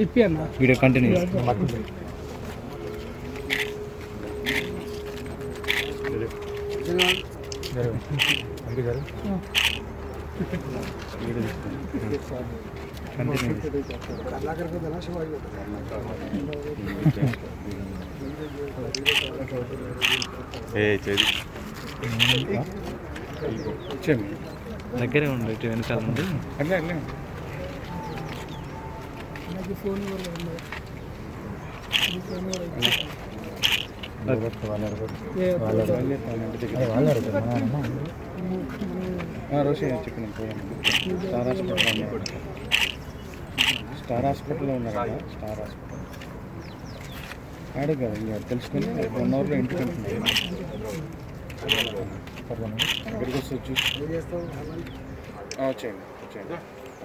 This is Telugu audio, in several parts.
ఇప్పి అన్న వీడియో కంటిన్యూ దగ్గరే ఉండు ఇటు వెనకాల నుండి నాకు ఫోన్ కూడా ఉంది ఫోన్ చెప్పిన స్టార్ హాస్పిటల్ స్టార్ హాస్పిటల్లో ఉన్నారు? కదా స్టార్ హాస్పిటల్. ఆడే కదా ఇంకా తెలుసుకుని వన్ అవర్లో ఇంటికి వెళ్తుంది ఇక్కడికి వస్తే వచ్చి ఆ, వచ్చేయండి.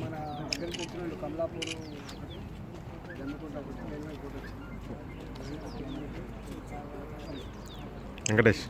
మన దగ్గరికి వచ్చిన వాళ్ళు కమలాపూర్ వెంకటేష్.